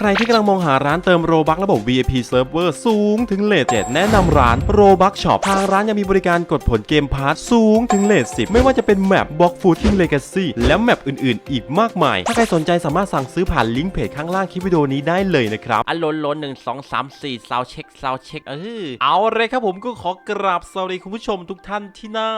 ใครที่กำลังมองหาร้านเติมโรบักระบบ VIP Server สูงถึงเลท7แนะนำร้านโรบักช็อปทางร้านยังมีบริการกดผลเกมพาร์ทสูงถึงเลท10ไม่ว่าจะเป็นแมปบล็อกฟูทิ้งเลกาซีและแมปอื่นๆ อีกมากมาย ถ้าใครสนใจสามารถสั่งซื้อผ่านลิงก์เพจข้างล่างคลิปวิดีโอนี้ได้เลยนะครับอันโลนโลนหนึ่งสองสามสี่ซาวเช็คซาวเช็คเออเอาเลยครับผมก็ขอกราบสวัสดีคุณผู้ชมทุกท่านที่น่า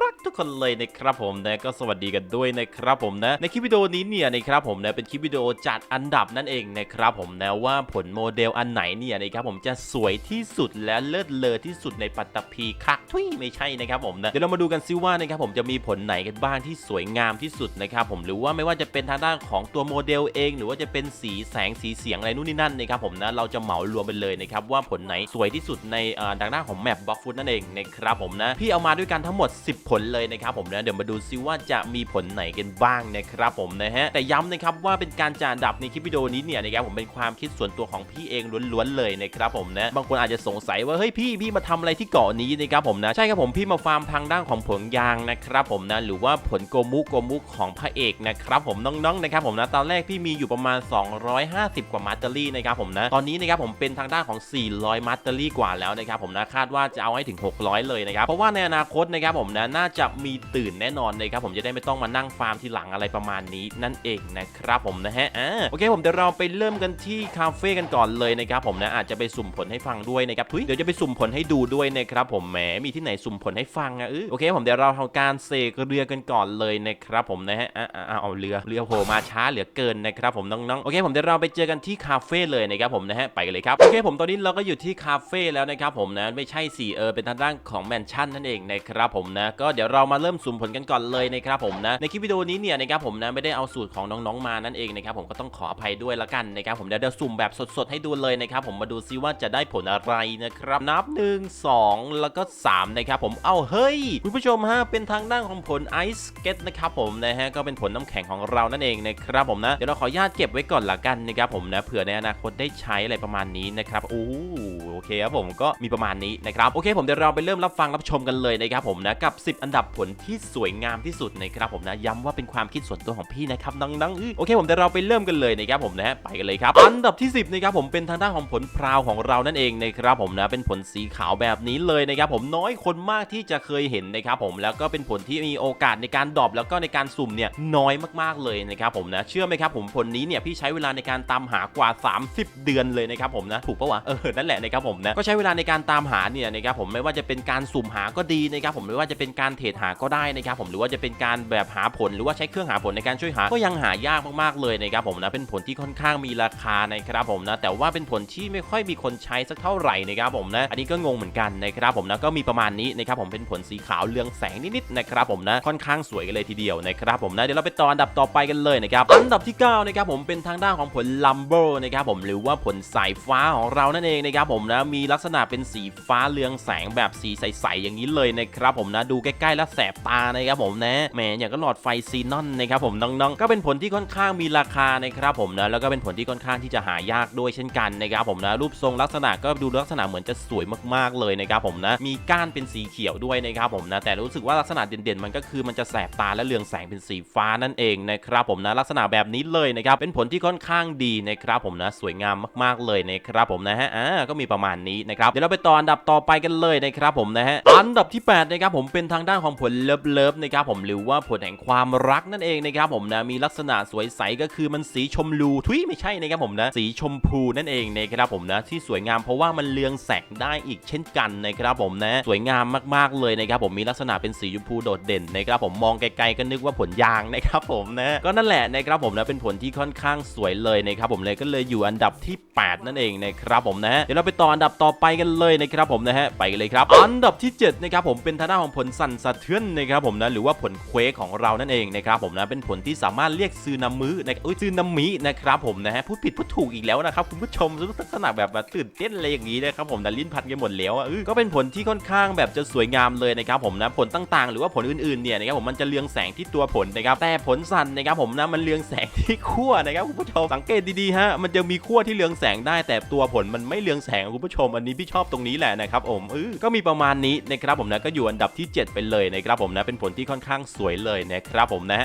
รักทุกคนเลยนะครับผมนะก็สวัสดีกันด้วยนะครับผมนะในคลิปวิดีโอนี้เนี่ยนะครับผมนะเป็นคลิปวิดีโอจัดอันดับนั่นเองนะครับับผมนะว่าผลโมเดลอันไหนเนี่ยนะครับผมจะสวยที่สุดและเลิศเลอที่สุดในปัตตภีคักทุยไม่ใช่นะครับผมนะเดี๋ยวเรามาดูกันซิว่านะครับผมจะมีผลไหนกันบ้างที่สวยงามที่สุดนะครับผมหรือว่าไม่ว่าจะเป็นทางด้านของตัวโมเดลเอง หรือว่าจะเป็นสีแสงสีเสียงอะไรนู่นนี่นั่นนะครับผมนะเราจะเหมารวมไปเลยนะครับว่าผลไหนสวยที่สุดในเอ่อทางด้าของแมปบล็อกฟุตนั่นเองนะครับผมนะพี่เอามาด้วยกันทั้งหมด 10 ผลเลยนะครับผมนะเดี๋ยวมาดูซิว่าจะมีผลไหนกันบ้างนะครับผมนะฮะแต่ย้ำนะครับว่าเป็นการจัดอันดับในคลิปวิดีโอนี้เนี่ยนะครับผมเป็นความคิดส่วนตัวของพี่เองล้วนๆเลยนะครับผมนะบางคนอาจจะสงสัยว่าเฮ้ยพี่พี่มาทำอะไรที่เกาะนี้นะครับผมนะใช่ครับผมพี่มาฟาร์มทางด้านของผลยางนะครับผมนะหรือว่าผลโกมุโกมุของพระเอกนะครับผมน้องๆนะครับผมนะตอนแรกพี่มีอยู่ประมาณ 250 กว่ามาสเตอรี่นะครับผมนะตอนนี้นะครับผมเป็นทางด้านของ 400 มาสเตอรี่กว่าแล้วนะครับผมนะคาดว่าจะเอาให้ถึง 600 เลยนะครับเพราะว่าในอนาคตนะครับผมนะน่าจะมีตื่นแน่นอนนะครับผมจะได้ไม่ต้องมานั่งฟาร์มทีหลังอะไรประมาณนี้นั่นเองนะครับผมนะฮะอ่าโอเคผมเดี๋ยวเราไปเริ่มกันที่คาเฟ่กันก่อนเลยนะครับผมนะอาจจะไปสุ่มผลให้ฟังด้วยนะครับทุยเดี๋ยวจะไปสุ่มผลให้ดูด้วยนะครับผมแหมมีที่ไหนสุ่มผลให้ฟังอะเออโอเคผมเดี๋ยวเราทำการเสกเรือกันก่อนเลยนะครับผมนะฮะอ่าอ่าอ่าเอาเรือเรือโผล่มาช้าเหลือเกินนะครับผมน้องๆโอเค ผมเดี๋ยวเราไปเจอกันที่คาเฟ่เลยนะครับผมนะฮะไปกันเลยครับโอเค ผมตอนนี้เราก็อยู่ที่คาเฟ่แล้วนะครับผมนะไม่ใช่สี่เออเป็นทางด้านของแมนชั่นนั่นเองนะครับผมนะก็เดี๋ยวเรามาเริ่มสุ่มผลกันก่อนเลยนะครับผมนะในคลิปวิดีโอนี้เนี่ยนะครับผมนะไม่ได้เอาสูตรของน้องๆมานั่นเองนะครับผมก็ต้องขออภัยด้วยละกันนะครับผมเดี๋ยวเดี๋ยวสุ่มแบบสดๆให้ดูเลยนะครับผมมาดูซิว่าจะได้ผลอะไรนะครับนับ 1 2 แล้วก็ 3 นะครับผมเอ้าเฮ้ย คุณผู้ชมฮะเป็นทางด้านของผลไอซ์เก็ตนะครับผมนะฮะก็เป็นผลน้ำแข็งของเรานั่นเองนะครับผมนะเดี๋ยวเราขออนุญาตเก็บไว้ก่อนละกันนะครับผมนะเผื่อในอนาคตได้ใช้อะไรประมาณนี้นะครับโอ้โอเคครับผมก็มีประมาณนี้นะครับโอเค ผมเดี๋ยวเราไปเริ่มรับฟังรับชมกันเลยนะครับผมนะกับ 10 อันดับผลที่สวยงามที่สุดนะครับผมนะย้ำว่าเป็นความคิดส่วนตัวของพี่นะครับน้องๆอื้อโอเค ผมเดี๋ยวเราไปเริ่มกันเลยนะครับผมนะฮะไปกันเลยครับอันดับที่ 10นะครับผมเป็นทางด้านของผลพราวของเรานั่นเองนะครับผมนะเป็นผลสีขาวแบบนี้เลยนะครับผมน้อยคนมากที่จะเคยเห็นนะครับผมแล้วก็เป็นผลที่มีโอกาสในการดรอปแล้วก็ในการสุ่มเนี่ยน้อยมากๆเลยนะครับผมนะเชื่อไหมครับผมผลนี้เนี่ยพี่ใช้เวลาในการตามหากว่า 30 เดือนเลยนะครับผมนะถูกปะวะเออนั่นแหละนะครับผมนะก็ใช้เวลาในการตามหาเนี่ยนะครับผมไม่ว่าจะเป็นการสุ่มหาก็ดีนะครับผมไม่ว่าจะเป็นการเทรดหาก็ได้นะครับผมหรือว่าจะเป็นการแบบหาผลหรือว่าใช้เครื่องหาผลในการช่วยหาก็ยังหายากมากๆเลยนะครับผมนะเป็นผลที่ค่อนข้างมีราคานะครับผมนะแต่ว่าเป็นผลที่ไม่ค่อยมีคนใช้สักเท่าไหร่นะครับผมนะอันนี้ก็งงเหมือนกันนะครับผมนะก็มีประมาณนี้นะครับผมเป็นผลสีขาวเรืองแสงนิดๆนะครับผมนะค่อนข้างสวยกันเลยทีเดียวนะครับผมนะเดี๋ยวเราไปต่ออันดับต่อไปกันเลยนะครับอันดับที่9นะครับผมเป็นทางด้านของผลลัมโบนะครับผมหรือว่าผลสายฟ้าของเรานั่นเองนะครับผมนะมีลักษณะเป็นสีฟ้าเรืองแสงแบบสีใสๆอย่างนี้เลยนะครับผมนะดูใกล้ๆแล้วแสบตานะครับผมนะแหมอย่างก็หลอดไฟซีนอนนะครับผมน้องๆก็เป็นผลที่ค่อนข้างมีราคานะครับผมนะแล้วก็เป็นผลที่ค่อนข้างที่จะหายากด้วยเช่นกันนะครับผมนะรูปทรงลักษณะก็ดูลักษณะเหมือนจะสวยมากๆเลยนะครับผมนะมีก้านเป็นสีเขียวด้วยนะครับผมนะแต่รู้สึกว่าลักษณะเด่นๆ มันก็คือมันจะแสบตาและเรืองแสงเป็นสีฟ้านั่นเองนะครับผมนะลักษณะแบบนี้เลยนะครับเป็นผลที่ค่อนข้างดีนะครับผมนะสวยงามมากๆเลยนะครับผมนะฮะอ่าก็มีประมาณนี้นะครับเดี๋ยวเราไปต่ออันดับต่อไปกันเลยนะครับผมนะฮะอันดับที่8นะครับผมเป็นทางด้านของผลเลิฟเลิฟนะครับผมหรือว่าผลแห่งความรักนั่นเองนะครับผมนะมีลักษณะสวยใสก็คือมันสีชมพูทุยไม่ใช่นะครับผมนะสีชมพูนั่นเองนะครับผมนะที่สวยงามเพราะว่ามันเรืองแสงได้อีกเช่นกันนะครับผมนะสวยงามมากๆเลยนะครับผมมีลักษณะเป็นสีชมพูโดดเด่นนะครับผมมองไกลๆก็นึกว่าผลยางนะครับผมนะก็นั่นแหละนะครับผมนะเป็นผลที่ค่อนข้างสวยเลยนะครับผมเลยก็เลยอยู่อันดับที่ 8 นั่นเองนะครับผมนะเดี๋ยวเราไปต่ออันดับต่อไปกันเลยนะครับผมนะฮะไปเลยครับ อันดับที่7นะครับผมเป็นทางด้านของผลสั่นสะเทือนนะครับผมนะหรือว่าผลเควกของเรานั่นเองนะครับผมนะเป็นผลที่สามารถเรียกซื้อนามือนะอุ้ยซื้อนามินะครับผมนะฮะพูดผิดพูดถูกอีกแล้วนะครับคุณผู้ชมลักษณะแบบตื่นเต้นอะไรอย่างนี้นะครับผมนะลิ้นพันกันหมดแล้วอะก็เป็นผลที่ค่อนข้างแบบจะสวยงามเลยนะครับผมนะผลต่างๆ หรือว่าผลอื่นๆเนี่ยนะครับผมมันจะเรืองแสงที่ตัวผลนะครับแต่ผลสันนะครับผมนะมันเรืองแสงที่ขั้วนะครับคุณผู้ชมสังเกตดีๆฮะมันจะมีขั้วที่เรืองแสงได้ แต่ตัวผลมันไม่เรืองแสงคุณผู้ชม อันนี้พี่ชอบตรงนี้แหละนะครับผมเออก็มีประมาณนี้นะครับผมนะก็อยู่อันดับที่ 7 ไปเลยนะครับผมนะเป็นผลที่ค่อนข้างสวยเลยนะครับผมนะ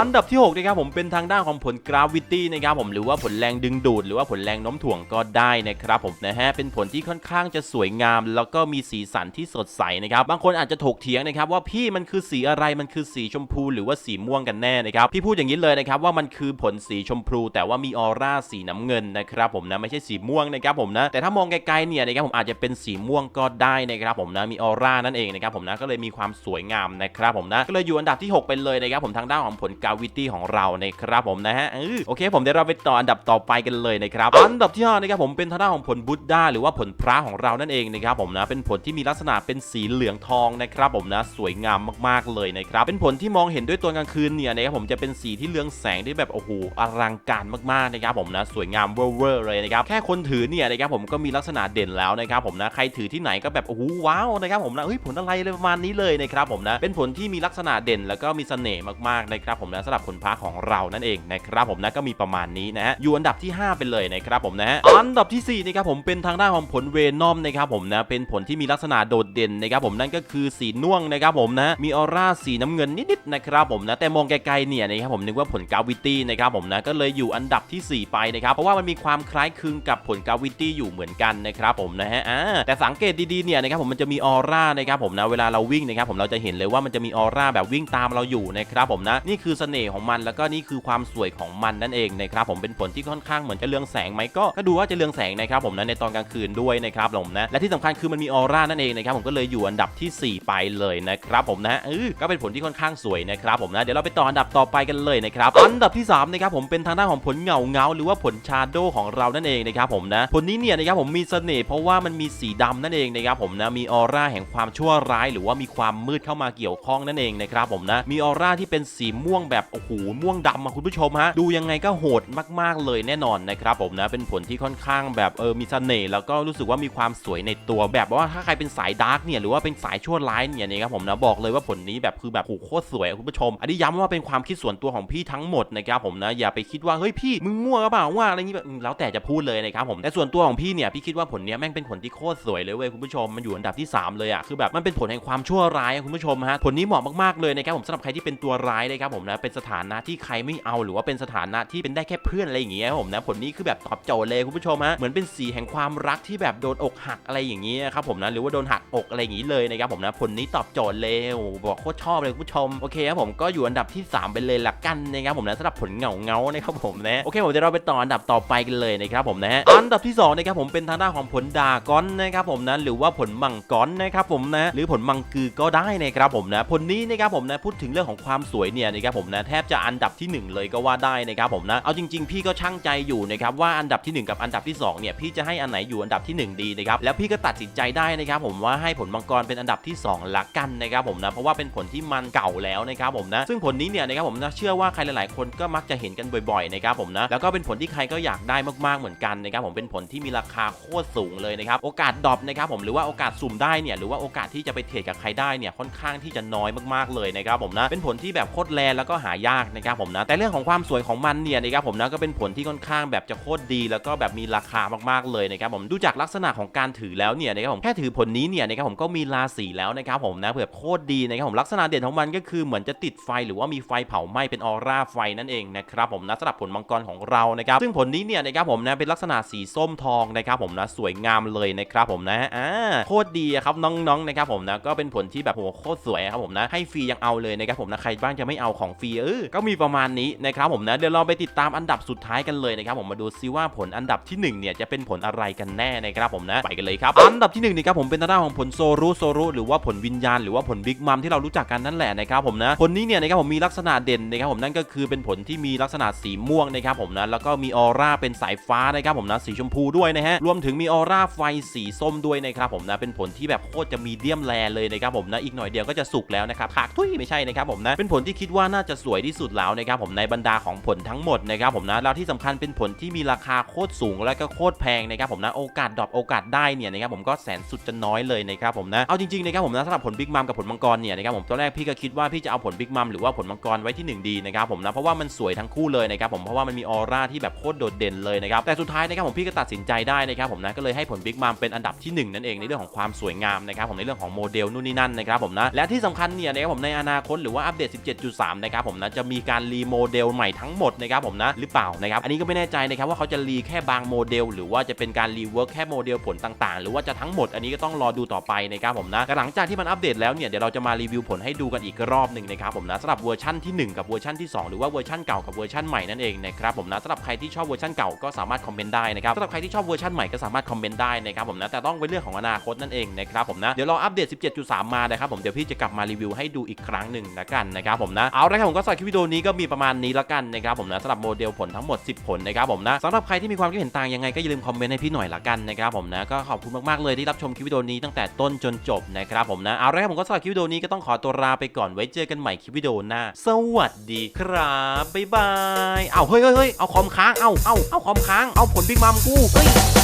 อันดับที่6นะครับผมเป็นทางด้านของผล gravity นะครับผมหรือว่าผลแแรงดึงดูด หรือว่าผลแรงโน้มถ่วงก็ได้นะครับผมนะฮะเป็นผลที่ค่อนข้างจะสวยงาม แล้วก็มีสีสันที่สดใสนะครับบางคนอาจจะถกเถียงนะครับว่าพี่มันคือสีอะไรมันคือสีชมพู หรือว่าสีม่วงกันแน่นะครับพี่พูดอย่างนี้เลยนะครับว่ามันคือผลสีชมพู แต่ว่ามีออร่าสีน้ำเงินนะครับผมนะไม่ใช่สีม่วงนะครับผมนะแต่ถ้ามองไกลๆเนี่ยนะครับผมอาจจะเป็นสีม่วงก็ได้นะครับผมนะมีออร่านั่นเองนะครับผมนะก็เลยมีความสวยงามนะครับผมนะก็เลยอยู่อันดับที่ 6 ไปเลยนะครับผมทางด้านของผลกาวิตี้ของเรานะครับผมนะฮะโอเค ผมเดี๋ยวเราไปต่ออันดับต่อไปกันเลยนะครับอันดับที่ห้านะครับผมเป็นทางด้านของผลบุตดาหรือว่าผลพระของเรานั่นเองนะครับผมนะเป็นผลที่มีลักษณะเป็นสีเหลืองทองนะครับผมนะสวยงามมากๆเลยนะครับเป็นผลที่มองเห็นด้วยตัวกลางคืนเนี่ยนะครับผมจะเป็นสีที่เรืองแสงได้แบบโอ้โหอลังการมากๆนะครับผมนะสวยงามเวอร์เลยนะครับแค่คนถือเนี่ยนะครับผมก็มีลักษณะเด่นแล้วนะครับผมนะใครถือที่ไหนก็แบบโอ้โหว้าวนะครับผมนะเฮ้ยผลอะไรเลยประมาณนี้เลยนะครับผมนะเป็นผลที่มีลักษณะเด่นแล้วก็มีเสน่ห์มากๆนะครับผมนะสำหรับผลพระของเรานั่นเองนะครับผมนะก็มีประมาณนี้นะฮะอยู่อันดับที่ 5 ไปเลยนะครับผมนะอันดับที่4นะครับผมเป็นทางด้านของผลเวนอมนะครับผมนะเป็นผลที่มีลักษณะโดดเด่นนะครับผมนั่นก็คือสีน่วงนะครับผมนะมีออร่าสีน้ำเงินนิดๆนะครับผมนะแต่มองไกลๆเนี่ยนะครับผมนึกว่าผลกาวิตี้นะครับผมนะก็เลยอยู่อันดับทีสี่4 ไปนะครับเพราะว่ามันมีความคล้ายคลึงกับผลกาวิตี้อยู่เหมือนกันนะครับผมนะฮะอ่าแต่สังเกตดีๆเนี่ยนะครับผมมันจะมีออร่านะครับผมนะเวลาเราวิ่งนะครับผมเราจะเห็นเลยว่ามันจะมีออร่าแบบวิ่งตามเราอยู่นะครับผมนะนี่คือเสน่ห์ของมันแล้วก็นี่คือความสวยของมันนั่นเองนะครับผมเป็นผลที่ค่่อนข้างเหมือนจะเรืองแสงไหมก็ก็ดูว่าจะเรืองแสงนะครับผมนะในตอนกลางคืนด้วยนะครับผมนะและที่สำคัญคือมันมีออร่านั่นเองนะครับผมก็เลยอยู่อันดับทีสี่ 4 ไปเลยนะครับผมนะเออก็เป็นผลที่ค่อนข้างสวยนะครับผมนะเดี๋ยวเราไปต่ออันดับต่อไปกันเลยนะครับอันดับที่3นะครับผมเป็นทางด้านของผลเงาเงาหรือว่าผลชาโดของเรานั่นเองนะครับผมนะผลนี้เนี่ยนะครับผมมีเสน่ห์เพราะว่ามันมีสีดำนั่นเองนะครับผมนะมีออร่าแห่งความชั่วร้าย หรือว่ามีความมืดเข้ามาเกี่ยวข้องนั่นเองนะครับผมนะมีออร่าที่เป็นสีม่วงแบบโอ้โหม่วงดำอะคุณผู้ชมฮะดูยังไงก็โหดมากๆเลยแน่นอนนะครับผมนะเป็นผลที่ค่อนข้างแบบเออมีเสน่ห์แล้วก็รู้สึกว่ามีความสวยในตัวแบบว่าถ้าใครเป็นสายดาร์กเนี่ยหรือว่าเป็นสายชั่วร้ายเนี่ยนะครับผมนะบอกเลยว่าผลนี้แบบคือแบบโหโคตรสวยคุณผู้ชม อันนี้ย้ำว่าเป็นความคิดส่วนตัวของพี่ทั้งหมดนะครับผมนะอย่าไปคิดว่าเฮ้ยพี่มึงมั่วหรือเปล่าว่าอะไรอย่างงี้แบบแล้วแต่จะพูดเลยนะครับผมแต่ส่วนตัวของพี่เนี่ยพี่คิดว่าผลเนี้ยแม่งเป็นผลที่โคตรสวยเลยเว้ยคุณผู้ชมมันอยู่อันดับที่สามเลยอะคือแบบมันเป็นผลแห่งความชั่วร้ายคุณผู้ชมฮะผลนี้เหมาะมากๆเลยนะครับผมสำหรับใครที่เป็นตัวร้ายนะครับผมนะเป็นสถานะที่ใครไม่เอาหรือว่าเป็นสถานะที่เป็นได้แค่เพื่อนอะไรอย่างเงี้ยครับผมนะผลนี้คือแบบตอบโจทย์เลยคุณผู้ชมฮะเหมือนเป็นสีแห่งความรักที่แบบโดนอกหักอะไรอย่างเงี้ครับผมนะหรือว่าโดนหักอกอะไรอย่างงี้เลยนะครับผมนะผลนี้ตอบโจทย์เลยบอกโคตรชอบเลยคุณผู้ชมโอเคครับผมก็อยู่อันดับที่ 3 ไปเลยละกันนะครับผมนะสำหรับผลเงาเงานะครับผมนะโอเคผมเดี๋ยวเราไปต่ออันดับต่อไปกันเลยนะครับผมนะอันดับที่2นะครับผมเป็นทางด้านของผลดากอนนะครับผมนะหรือว่าผลมังกรนะครับผมนะหรือผลมังกือก็ได้นะครับผมนะผลนี้นะครับผมนะพูดถึงเรื่องของความสวยเนี่ยนะครับผมนะแทบจะอันดับที่หนึ่งเลยก็ว่าได้นะครับผมนะเอาจริง ๆ พี่ก็ช่างใจอยู่นะครับว่าอันดับที่หนึ่งกับอันดับที่สองเนี่ยพี่จะให้อันไหนอยู่อันดับที่หนึ่งดีนะครับแล้วพี่ก็ตัดสินใจได้นะครับผมว่าให้ผลมังกรเป็นอันดับที่สองละกันนะครับผมนะเพราะว่าเป็นผลที่มันเก่าแล้วนะครับผมนะซึ่งผลนี้เนี่ยนะครับผมนะเชื่อว่าใครหลายๆ คนก็มักจะเห็นกันบ่อยๆนะครับผมนะแล้วก็เป็นผลที่ใครก็อยากได้มากๆเหมือนกันนะครับผมเป็นผลที่มีราคาโคตรสูงเลยนะครับโอกาสดรอปนะครับผมหรือว่าโอกาสสุ่มได้เนี่ยหรือว่าโอกาสที่จะไปเทรดกับใครได้เนี่ยค่อนข้างที่จะน้อยมากๆเลยนะครับผมนะเป็นผลที่แบบโคตรแรแล้วก็หายากนะครับผมนะแต่เรื่องของความสวยของมันเนี่ยนะครับผมนะก็เป็นผลที่ค่อนข้างแบบจะโคตรดี แล้วก็แบบมีราคามากๆเลยนะครับผมดูจากลักษณะของการถือแล้วเนี่ยนะครับผมแค่ถือผลนี้เนี่ยนะครับผมก็มีราศีแล้วนะครับผมนะแบบโคตรดีนะครับผมลักษณะเด่นของมันก็คือเหมือนจะติดไฟหรือว่ามีไฟเผาไหม้เป็นออร่าไฟนั่นเองนะครับผมนะสำหรับผลมังกรของเรานะครับซึ่งผลนี้เนี่ยนะครับผมนะเป็นลักษณะสีส้มทองนะครับผมนะสวยงามเลยนะครับผมนะอ่าโคตรดีครับน้องๆนะครับผมนะก็เป็นผลที่แบบโหโคตรสวยครับผมนะให้ฟรียังเอาเลยนะครับผมนะใครบ้างจะไม่เอาของฟรีเออก็มีประมาณนี้นะครับผมนะเดี๋ยวเราไปติดตามอันดับสุดท้ายกันเลยนะครับผมมาดูซิว่าผลอันดับที่หนึ่งเนี่ยจะเป็นผลอะไรกันแน่นะครับผมนะไปกันเลยครับอันดับที่หนึ่งนี่ครับผมเป็นทางด้านของผลโซรุโซรุหรือว่าผลวิญญาณหรือว่าผลบิ๊กมัมที่เรารู้จักกันนั่นแหละนะครับผมนะผลนี้เนี่ยนะครับผมมีลักษณะเด่นนะครับผมนั่นก็คือเป็นผลที่มีลักษณะสีม่วงนะครับผมนะแล้วก็มีออร่าเป็นสายฟ้านะครับผมนะสีชมพูด้วยนะฮะรวมถึงมีออร่าไฟสีส้มด้วยนะครับผมนะเป็นผลที่แบบโคตรจะมีเดียมแลเลยนะครับผมนะอีกหน่อยเดียวก็จะสุกแล้วนะครับขากทุยไม่ใช่นะครับผมนะเป็นผลที่คิดว่าน่าจะสวยที่สุดแล้วนะครับผมในบรรดาของผลทั้งหมดนะครับผมนะแล้วที่สำคัญเป็นผลที่มีราคาโคตรสูงและก็โคตรแพงนะครับผมนะโอกาสดรอปโอกาสได้เนี่ยนะครับผมก็แสนสุดจะน้อยเลยนะครับผมนะเอาจริงๆนะครับผมนะสำหรับผลบิ๊กมัมกับผลมังกรเนี่ยนะครับผมตอนแรกพี่ก็คิดว่าพี่จะเอาผลบิ๊กมัมหรือว่าผลมังกรไว้ที่หนึ่งดีนะครับผมนะเพราะว่ามันสวยทั้งคู่เลยนะครับผมเพราะว่ามันมีออร่าที่แบบโคตรโดดเด่นเลยนะครับแต่สุดท้ายนะครับผมพี่ก็ตัดสินใจได้นะครับผมนะก็เลยให้ผลบิ๊กมัมเป็นอันดับที่หนึ่งนั่นเองในเรื่องของความสวยงามนะครับผมในเรื่องของโมเดลนู่นนี่นั่นนะครับผมนะและที่สำคัญเนี่ยนะครับผมในอนาคตหรือว่าอัปเดต 17.3 นะครับผมนะจะมีการรีโมเดลใหม่ทั้งหมดนะครับผมนะหรือเปล่านะครับอันนี้ก็ไม่แน่ใจนะครับว่าเขาจะรีแค่บางโมเดล หรือว่าจะเป็นการรีเวิร์กแค่โมเดลผลต่างๆ หรือว่าจะทั้งหมดอันนี้ก็ต้องรอดูต่อไปนะครับผมนะแต่หลังจากที่มันอัปเดตแล้วเนี่ยเดี๋ยวเราจะมารีวิวผลให้ดูกันอีกรอบหนึ่งนะครับผมนะสำหรับเวอร์ชันที่ 1 กับเวอร์ชันที่ 2 หรือว่าเวอร์ชันเก่ากับเวอร์ชันใหม่นั่นเองนะครับผมนะสำหรับใครที่ชอบเวอร์ชันเก่าก็สามารถคอมเมนต์ได้นะครับสำหรับใครที่ชอบเวอร์ชันใหม่ก็สามารถคอมเมนต์ได้นะครับผมนะแต่ต้องเป็นเรื่องของอนาคตนั่นเองนะครับผมนะเดี๋ยวรออัปเดต 17.3 มานะครับผมเดี๋ยวพี่จะกลับมารีวิวให้ดูอีกครั้งหนึ่งนะกันนะครับผมนะเอาละครับผมก็สำหรับคลิปวิดีโอนี้ก็มีประมาณนี้ละกันนะครับผมนะสำหรับโมเดลผลทั้งหมด10ผลนะครับผมนะสำหรับใครที่มีความคิดเห็นต่างยังไงก็อย่าลืมคอมเมนต์ให้พี่หน่อยละกันนะครับผมนะก็ขอบคุณมากๆเลยที่รับชมคลิปวิดีโอนี้ตั้งแต่ต้นจนจบนะครับผมนะเอาละครับผมก็สำหรับคลิปวิดีโอนี้ก็ต้องขอตัวลาไปก่อนไว้เจอกันใหม่คลิปวิดีโอหน้า สวัสดีครับบ๊ายบายเอาเฮ้ยเฮ้ยเอาคอมค้างเอาเอาเอาคอมค้างเอาผลบิ๊กมัมกูเฮ้ย